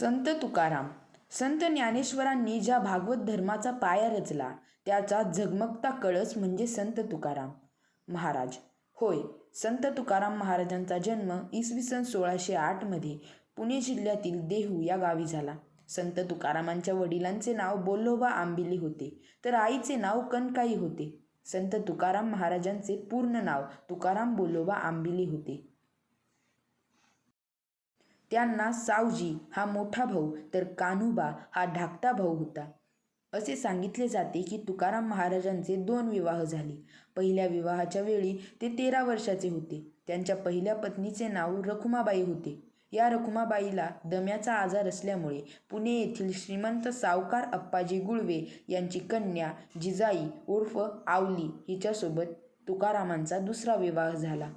संत तुकाराम. संत ज्ञानेश्वरांनी ज्या भागवत धर्माचा पाया रचला त्याचा झगमगता कळस म्हणजे संत तुकाराम. महाराज. होय संत तुकाराम महाराजांचा जन्म इसवी सन सोळाशे आठमध्ये पुणे जिल्ह्यातील देहू या गावी झाला. संत तुकारामांच्या वडिलांचे नाव बोल्लोबा आंबिली होते तर आईचे नाव कनकाई होते. संत तुकाराम महाराजांचे पूर्ण नाव तुकाराम बोल्लोबा आंबिली होते. त्यांना सावजी हा मोठा भाऊ तर कान्होबा हा धाकटा भाऊ होता. असे सांगितले जाते की तुकाराम महाराजांचे दोन विवाह झाले. पहिल्या विवाहाच्या वेळी ते तेरा वर्षाचे होते. त्यांच्या पहिल्या पत्नीचे नाव रखुमाबाई होते. या रखुमाबाईला दम्याचा आजार असल्यामुळे पुणे येथील श्रीमंत सावकार अप्पाजी गुळवे यांची कन्या जिजाई उर्फ आवली हिच्यासोबत तुकारामांचा दुसरा विवाह झाला.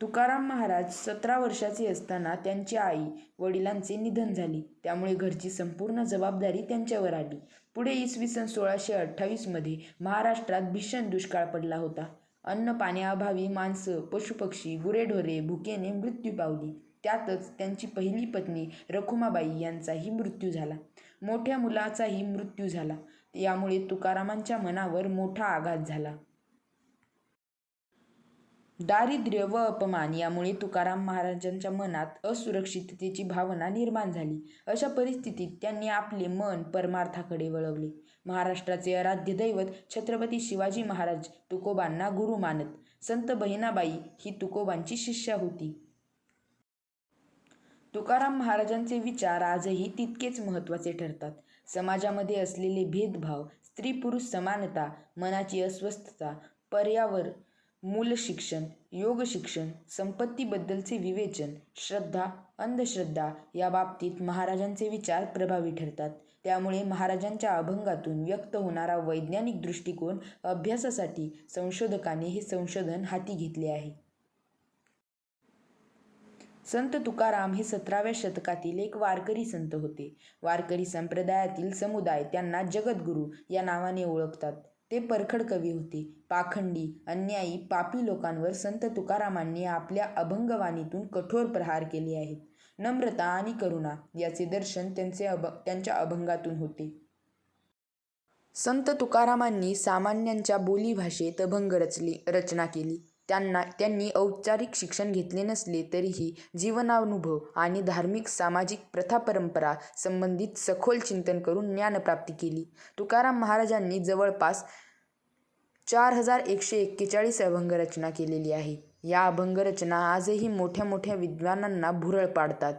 तुकाराम महाराज सतरा वर्षाचे असताना त्यांची आई वडिलांचे निधन झाले. त्यामुळे घरची संपूर्ण जबाबदारी त्यांच्यावर आली. पुढे इसवी सन सोळाशे अठ्ठावीसमध्ये महाराष्ट्रात भीषण दुष्काळ पडला होता. अन्न पाण्याअभावी माणसं पशुपक्षी गुरेढोरे भुकेने मृत्यू पावली. त्यातच त्यांची पहिली पत्नी रखुमाबाई यांचाही मृत्यू झाला. मोठ्या मुलाचाही मृत्यू झाला. यामुळे तुकारामांच्या मनावर मोठा आघात झाला. दारिद्र्य व अपमान यामुळे तुकाराम महाराजांच्या मनात असुरक्षिततेची भावना निर्माण झाली. अशा परिस्थितीत त्यांनी आपले मन परमार्थाकडे वळवले. महाराष्ट्राचे आराध्य दैवत छत्रपती शिवाजी महाराज तुकोबांना गुरु मानत संत बहिणाबाई ही तुकोबांची शिष्या होती. तुकाराम महाराजांचे विचार आजही तितकेच महत्त्वाचे ठरतात. समाजामध्ये असलेले भेदभाव स्त्री पुरुष समानता मनाची अस्वस्थता पर्यावर मूल शिक्षण योग शिक्षण संपत्तीबद्दलचे विवेचन श्रद्धा अंधश्रद्धा या बाबतीत महाराजांचे विचार प्रभावी ठरतात. त्यामुळे महाराजांच्या अभंगातून व्यक्त होणारा वैज्ञानिक दृष्टिकोन अभ्यासासाठी संशोधकाने हे संशोधन हाती घेतले आहे. संत तुकाराम हे सतराव्या शतकातील एक वारकरी संत होते. वारकरी संप्रदायातील समुदाय त्यांना जगद्गुरू या नावाने ओळखतात. ते परखड कवी होते. पाखंडी अन्यायी पापी लोकांवर संत तुकारामांनी आपल्या अभंगवाणीतून कठोर प्रहार केले आहेत. नम्रता आणि करुणा याचे दर्शन त्यांचे अभ त्यांच्या अभंगातून होते. संत तुकारामांनी सामान्यांच्या बोलीभाषेत अभंग रचली रचना केली. त्यांना त्यांनी औपचारिक शिक्षण घेतले नसले तरीही जीवनानुभव आणि धार्मिक सामाजिक प्रथा परंपरा संबंधित सखोल चिंतन करून ज्ञानप्राप्ती केली. तुकाराम महाराजांनी जवळपास चार हजार एकशे एक्केचाळीस अभंगरचना केलेली आहे. या अभंगरचना आजही मोठ्या मोठ्या विद्वानांना भुरळ पाडतात.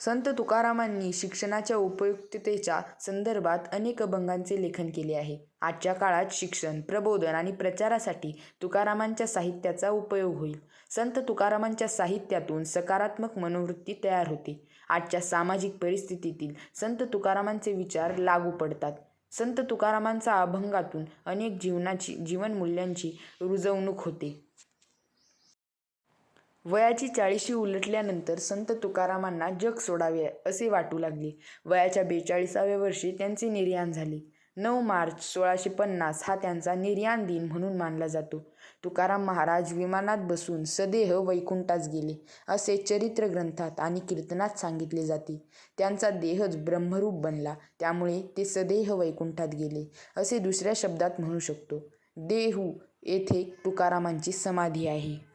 संत तुकारामांनी शिक्षणाच्या उपयुक्ततेच्या संदर्भात अनेक अभंगांचे लेखन केले आहे. आजच्या काळात शिक्षण प्रबोधन आणि प्रचारासाठी तुकारामांच्या साहित्याचा उपयोग होईल. संत तुकारामांच्या साहित्यातून सकारात्मक मनोवृत्ती तयार होते. आजच्या सामाजिक परिस्थितीतील संत तुकारामांचे विचार लागू पडतात. संत तुकारामांचा अभंगातून अनेक जीवनाची जीवनमूल्यांची रुजवणूक होते. वयाची चाळीशी उलटल्यानंतर संत तुकारामांना जग सोडावे असे वाटू लागले. वयाच्या बेचाळीसाव्या वर्षी त्यांचे निर्याण झाले. नऊ मार्च सोळाशे पन्नास हा त्यांचा निर्याण दिन म्हणून मानला जातो. तुकाराम महाराज विमानात बसून सदेह वैकुंठास गेले. असे चरित्र ग्रंथात आणि कीर्तनात सांगितले जाते. त्यांचा देहच ब्रह्मरूप बनला. त्यामुळे ते सदेह वैकुंठात गेले. असे दुसऱ्या शब्दात म्हणू शकतो. देहू येथे तुकारामांची समाधी आहे.